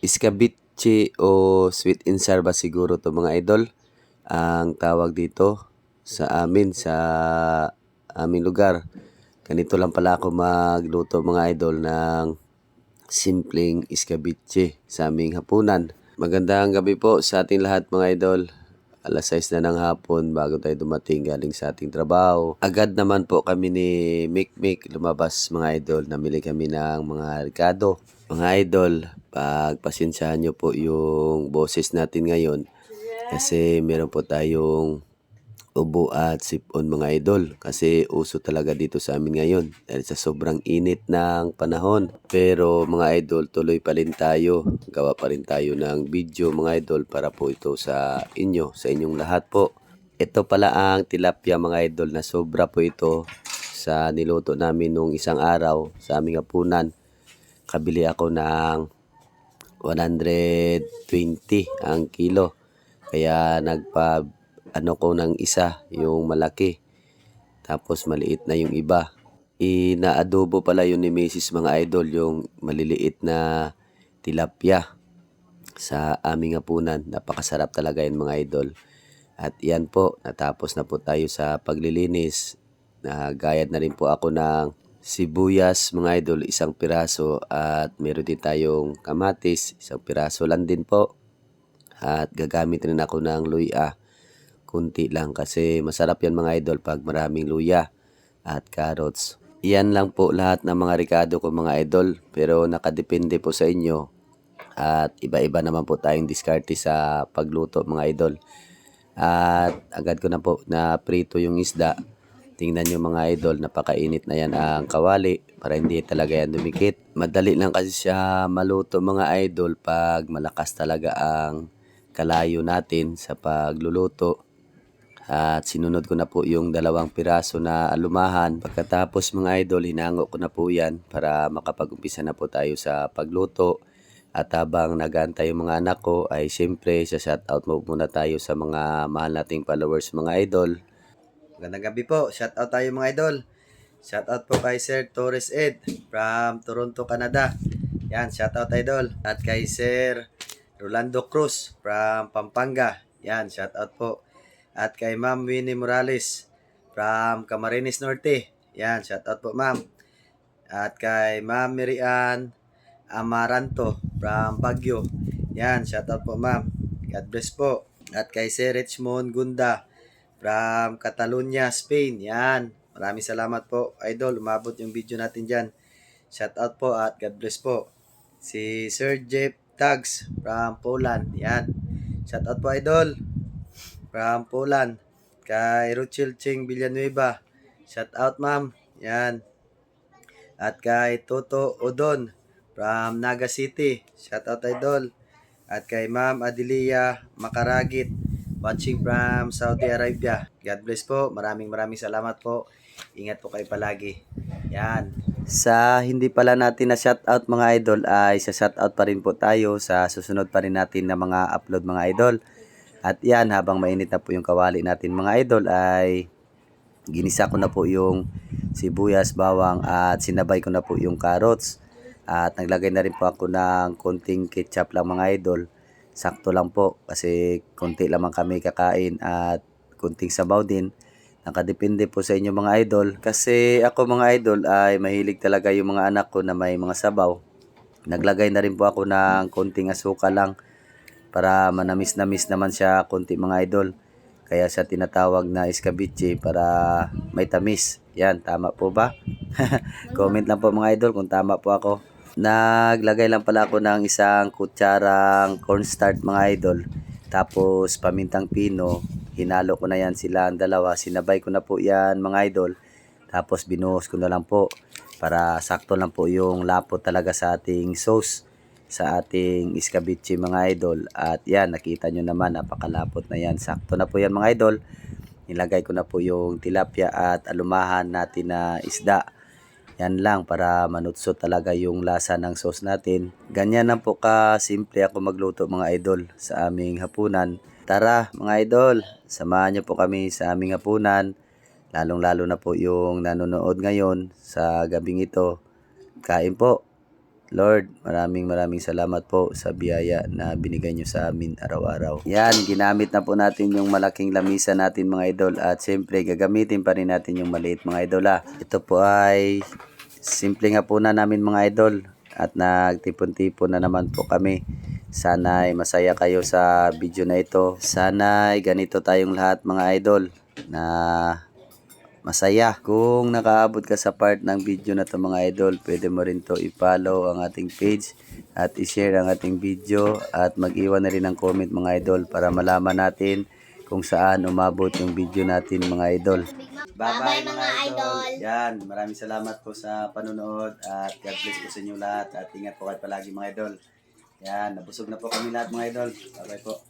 Iskabitchi o sweet and sour ba siguro to mga idol ang tawag dito sa amin sa aming lugar. Ganito lang pala ako magluto mga idol ng simpleng iskabitchi sa aming hapunan. Magandang gabi po sa ating lahat mga idol. Alas 6 na ng hapon bago tayo dumating galing sa ating trabaho. Agad naman po kami ni Mikmik lumabas mga idol. Namili kami ng mga ricado. Mga idol, pagpasensyahan nyo po yung boses natin ngayon. Kasi meron po tayong ubo at sipon mga idol. Kasi uso talaga dito sa amin ngayon. Dahil sa sobrang init ng panahon. Pero mga idol, tuloy pa rin tayo. Gawa pa rin tayo ng video mga idol para po ito sa inyo, sa inyong lahat po. Ito pala ang tilapia mga idol na sobra po ito sa niluto namin nung isang araw sa aming hapunan. Kabili ako ng 120 ang kilo. Kaya nagpa ano ko ng isa, yung malaki. Tapos maliit na yung iba. Inaadobo pala yun ni Mrs. mga idol, yung maliliit na tilapia sa aming hapunan. Napakasarap talaga yun mga idol. At yan po, natapos na po tayo sa paglilinis. Nagayad na rin po ako ng sibuyas mga idol, isang piraso at meron din tayong kamatis, isang piraso lang din po. At gagamit rin ako ng luya, kunti lang kasi masarap yan mga idol pag maraming luya at carrots. Iyan lang po lahat ng mga ricado ko mga idol pero nakadepende po sa inyo at iba-iba naman po tayong diskarte sa pagluto mga idol. At agad ko na po na prito yung isda. Tingnan nyo mga idol, napakainit na yan ang kawali para hindi talaga yan dumikit. Madali lang kasi siya maluto mga idol pag malakas talaga ang kalayo natin sa pagluluto. At sinunod ko na po yung dalawang piraso na alumahan. Pagkatapos mga idol, hinango ko na po yan para makapag-umpisa na po tayo sa pagluto. At habang nagantay yung mga anak ko ay siyempre sa shoutout mo muna tayo sa mga mahal nating followers mga idol. Magandang gabi po. Shoutout tayo mga idol. Shoutout po kay Sir Torres Ed from Toronto, Canada. Yan, shoutout idol. At kay Sir Rolando Cruz from Pampanga. Yan, shoutout po. At kay Ma'am Winnie Morales from Camarines Norte. Yan, shoutout po ma'am. At kay Ma'am Mirian Amaranto from Baguio. Yan, shoutout po ma'am. God bless po. At kay Sir Richmond Gunda from Catalonia, Spain. Yan. Maraming salamat po, idol. Umabot yung video natin dyan. Shoutout po at God bless po. Si Sir Jeff Tags from Poland. Yan. Shoutout po, idol. From Poland. Kay Ruchel Ching Villanueva. Shoutout, ma'am. Yan. At kay Toto Odon from Naga City. Shoutout, idol. At kay Ma'am Adelia Makaragit watching from Saudi Arabia. God bless po. Maraming maraming salamat po. Ingat po kayo palagi. Yan. Sa hindi pala natin na shoutout mga idol ay sa shoutout pa rin po tayo sa susunod pa rin natin na mga upload mga idol. At yan habang mainit na po yung kawali natin mga idol ay ginisa ko na po yung sibuyas, bawang at sinabay ko na po yung carrots. At naglagay na rin po ako ng konting ketchup lang mga idol. Sakto lang po kasi konti lamang kami kakain at konting sabaw din. Nakadepende po sa inyo mga idol. Kasi ako mga idol ay mahilig talaga yung mga anak ko na may mga sabaw. Naglagay na rin po ako ng konting asuka lang para manamis-namis naman siya konti mga idol. Kaya siya tinatawag na iskabichi para may tamis. Yan, tama po ba? Comment lang po mga idol kung tama po ako. Naglagay lang pala ako ng isang kutsarang cornstarch mga idol. Tapos pamintang pino. Hinalo ko na yan sila ang dalawa. Sinabay ko na po yan mga idol. Tapos binuhos ko na lang po para sakto lang po yung lapot talaga sa ating sauce sa ating iskabichi mga idol. At yan, nakita nyo naman, napakalapot na yan. Sakto na po yan mga idol. Nilagay ko na po yung tilapia at alumahan natin na isda. Yan lang para manutso talaga yung lasa ng sauce natin. Ganyan lang po ka simple ako magluto mga idol sa aming hapunan. Tara mga idol, samahan niyo po kami sa aming hapunan. Lalong lalo na po yung nanonood ngayon sa gabing ito. Kain po. Lord, maraming maraming salamat po sa biyaya na binigay nyo sa amin araw-araw. Yan, ginamit na po natin yung malaking lamisa natin mga idol at siyempre gagamitin pa rin natin yung maliit mga idol ha. Ito po ay simple nga po na namin mga idol at nagtipon-tipon na naman po kami. Sana ay masaya kayo sa video na ito. Sana ay ganito tayong lahat mga idol na masaya. Kung nakaabot ka sa part ng video na to mga idol, pwede mo rin to i-follow ang ating page at i-share ang ating video at mag-iwan na rin ng comment mga idol para malaman natin kung saan umabot yung video natin mga idol. Bye-bye mga idol. Yan, maraming salamat po sa panonood at God bless po sa inyo lahat at ingat po kayo palagi mga idol. Yan, nabusog na po kami lahat mga idol. Bye-bye po.